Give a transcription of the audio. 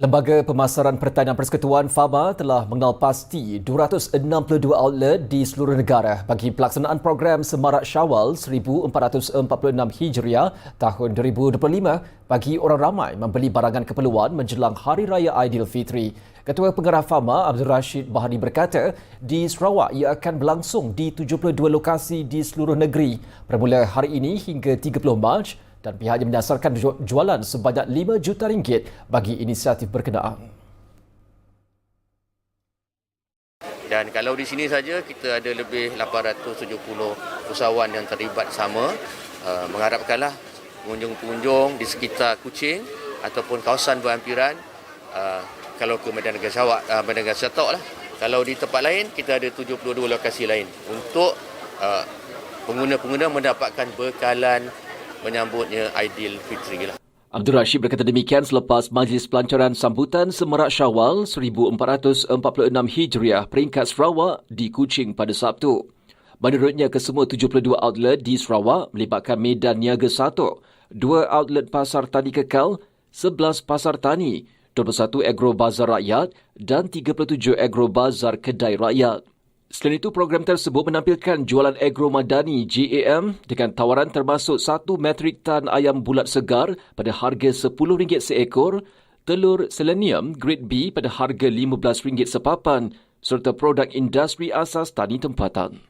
Lembaga Pemasaran Pertanian Persekutuan FAMA telah mengenal pasti 262 outlet di seluruh negara bagi pelaksanaan program Semarak Syawal 1446 Hijriah tahun 2025 bagi orang ramai membeli barangan keperluan menjelang Hari Raya Aidilfitri. Ketua Pengarah FAMA Abdul Rashid Bahari berkata, di Sarawak ia akan berlangsung di 72 lokasi di seluruh negeri bermula hari ini hingga 30 Mac dan pihaknya menyasarkan jualan sebanyak 5 juta ringgit bagi inisiatif berkenaan. Dan kalau di sini saja kita ada lebih 870 usahawan yang terlibat sama uh, mengharapkanlah pengunjung-pengunjung di sekitar Kuching ataupun kawasan berhampiran uh, kalau ke Medan Negara Sarawak, uh, Medan Negara Satok lah. Kalau di tempat lain kita ada 72 lokasi lain untuk uh, pengguna-pengguna mendapatkan bekalan menyambutnya Aidil Fitri lah. Abdul Rashid berkata demikian selepas majlis pelancaran sambutan Semerak Syawal 1446 Hijriah peringkat Sarawak di Kuching pada Sabtu. Menurutnya kesemua 72 outlet di Sarawak melibatkan medan niaga satu, dua outlet pasar tani kekal, 11 pasar tani, 21 agro bazar rakyat dan 37 agro bazar kedai rakyat. Selain itu, program tersebut menampilkan jualan agro madani GAM dengan tawaran termasuk satu metrik tan ayam bulat segar pada harga RM10 seekor, telur selenium grade B pada harga RM15 sepapan serta produk industri asas tani tempatan.